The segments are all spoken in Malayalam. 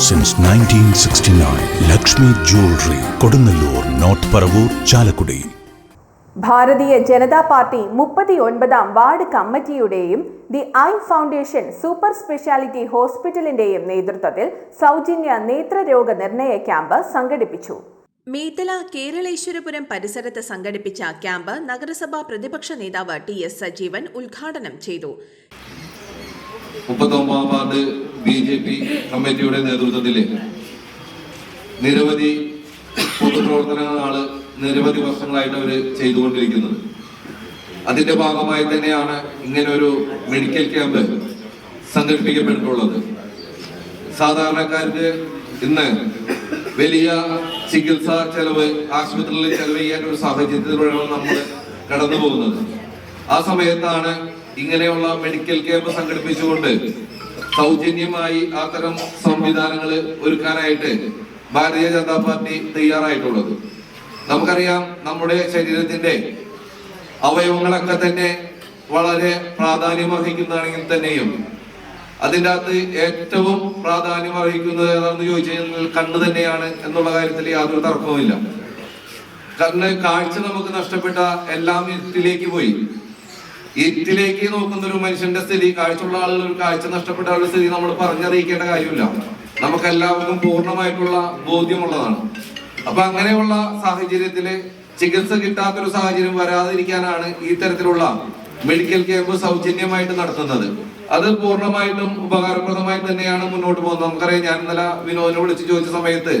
tradition sixty 1969. Lakshmi jewellery Kodungallur north Paravur Chalakudy Bharatiya Janata party മുപ്പത്തി ഒൻപതാം ward കമ്മിറ്റിയുടെയും the eye foundation super speciality ഹോസ്പിറ്റലിന്റെയും നേതൃത്വത്തിൽ സൗജന്യ നേത്രരോഗ നിർണയ ക്യാമ്പ് സംഘടിപ്പിച്ചു. മീത്തല കേരളേശ്വരപുരം പരിസരത്ത് സംഘടിപ്പിച്ച ക്യാമ്പ് നഗരസഭാ പ്രതിപക്ഷ നേതാവ് ടി എസ് സജീവൻ ഉദ്ഘാടനം ചെയ്തു. മുപ്പത്തൊമ്പതാം വാർഡ് ബി ജെ പി കമ്മിറ്റിയുടെ നേതൃത്വത്തിൽ നിരവധി പൊതുപ്രവർത്തനങ്ങളാണ് നിരവധി വർഷങ്ങളായിട്ട് അവർ ചെയ്തുകൊണ്ടിരിക്കുന്നത്. അതിന്റെ ഭാഗമായി തന്നെയാണ് ഇങ്ങനെ ഒരു മെഡിക്കൽ ക്യാമ്പ് സംഘടിപ്പിക്കപ്പെട്ടിട്ടുള്ളത്. സാധാരണക്കാർക്ക് ഇന്ന് വലിയ ചികിത്സാ ചെലവ് ആശുപത്രിയിൽ ചെലവ് ചെയ്യാൻ ഒരു സാഹചര്യത്തിലൂടെയാണ് നമ്മൾ കടന്നു പോകുന്നത് ആ സമയത്താണ് ഇങ്ങനെയുള്ള മെഡിക്കൽ ക്യാമ്പ് സംഘടിപ്പിച്ചുകൊണ്ട് സൗജന്യമായി അത്തരം സംവിധാനങ്ങൾ ഒരുക്കാനായിട്ട് ഭാരതീയ ജനതാ പാർട്ടി തയ്യാറായിട്ടുള്ളത്. നമുക്കറിയാം നമ്മുടെ ശരീരത്തിന്റെ അവയവങ്ങളൊക്കെ തന്നെ വളരെ പ്രാധാന്യം അർഹിക്കുന്നതാണെങ്കിൽ തന്നെയും അതിന്റെ അകത്ത് ഏറ്റവും പ്രാധാന്യം അർഹിക്കുന്നത് ഏതാണെന്ന് ചോദിച്ചു കഴിഞ്ഞാൽ കണ്ണ് തന്നെയാണ് എന്നുള്ള കാര്യത്തിൽ യാതൊരു തർക്കവുമില്ല. കണ്ണ് കാഴ്ച നമുക്ക് നഷ്ടപ്പെട്ട എല്ലാം ഇതിലേക്ക് പോയി. ഇരുട്ടിലേക്ക് നോക്കുന്ന ഒരു മനുഷ്യന്റെ സ്ഥിതി കാഴ്ചയുള്ള ആളുകൾ ഒരു കാഴ്ച നഷ്ടപ്പെട്ട ആളുടെ സ്ഥിതി നമ്മൾ പറഞ്ഞറിയിക്കേണ്ട കാര്യമില്ല. നമുക്ക് എല്ലാവർക്കും പൂർണമായിട്ടുള്ള ബോധ്യമുള്ളതാണ്. അപ്പൊ അങ്ങനെയുള്ള സാഹചര്യത്തിൽ ചികിത്സ കിട്ടാത്തൊരു സാഹചര്യം വരാതിരിക്കാനാണ് ഈ തരത്തിലുള്ള മെഡിക്കൽ ക്യാമ്പ് സൗജന്യമായിട്ട് നടത്തുന്നത്. അത് പൂർണമായിട്ടും ഉപകാരപ്രദമായി തന്നെയാണ് മുന്നോട്ട് പോകുന്നത്. നമുക്കറിയാം ഞാൻ ഇന്നലെ വിനോദിനെ വിളിച്ച് ചോദിച്ച സമയത്ത്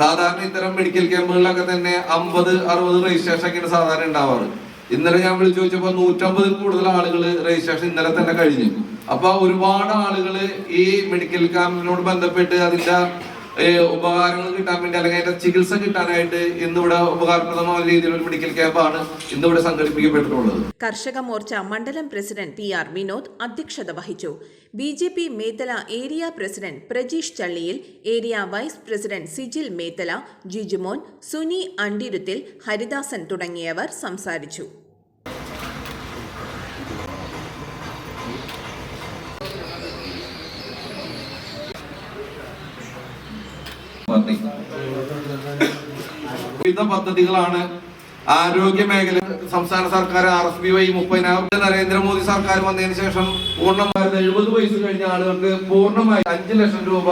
സാധാരണ ഇത്തരം മെഡിക്കൽ ക്യാമ്പുകളിലൊക്കെ തന്നെ അമ്പത് അറുപത് രജിസ്ട്രേഷൻ ഒക്കെയാണ് സാധാരണ ഉണ്ടാവാറ്. ഇന്നലെ ഞാൻ വിളിച്ചു ചോദിച്ചപ്പോ നൂറ്റമ്പതിൽ കൂടുതൽ ആളുകൾ രജിസ്ട്രേഷൻ ഇന്നലെ തന്നെ കഴിഞ്ഞു. അപ്പൊ ഒരുപാട് ആളുകൾ ഈ മെഡിക്കൽ ക്യാമ്പിനോട് ബന്ധപ്പെട്ട് അതിന്റെ ഉപകാരങ്ങൾ കിട്ടാൻ വേണ്ടി അല്ലെങ്കിൽ അതിന്റെ ചികിത്സ കിട്ടാനായിട്ട് ഇന്നിവിടെ ഉപകാരപ്രദമായ രീതിയിൽ ഒരു മെഡിക്കൽ ക്യാമ്പാണ് ഇന്നിവിടെ സംഘടിപ്പിക്കപ്പെട്ടിട്ടുള്ളത്. കർഷക മോർച്ച മണ്ഡലം പ്രസിഡന്റ് പി ആർ വിനോദ് അധ്യക്ഷത വഹിച്ചു. B J P Methala area president Prajeesh Challiyil area vice president Sijil Methala Jijumon Suni Andiruthil Haridasan തുടങ്ങിയവർ സംസാരിച്ചു. പാർട്ടി വിവിധ പദ്ധതികളാണ് ആരോഗ്യ മേഖല സംസ്ഥാന സർക്കാർ ആർ എസ് ബി വൈ മുപ്പതിനായിരം നരേന്ദ്രമോദി സർക്കാർ വന്നതിന് ശേഷം പൂർണമായി എഴുപത് വയസ്സ് കഴിഞ്ഞ ആളുകൾക്ക് പൂർണമായി അഞ്ചു ലക്ഷം രൂപ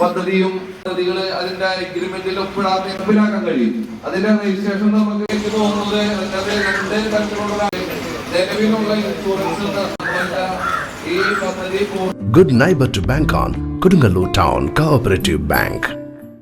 പദ്ധതിയും പദ്ധതികൾ അതിന്റെ എഗ്രിമെന്റിൽ ഒപ്പിടാതെ നടപ്പിലാക്കാൻ കഴിയും. അതിന്റെ രജിസ്ട്രേഷൻ നമുക്ക് എനിക്ക് തോന്നുന്നത് അതിനകത്ത് രണ്ട് തരത്തിലുള്ള നിലവിലുള്ള ഇൻഷുറൻസ് ഈ പദ്ധതി good neighbour to bank on Kodungallur town cooperative bank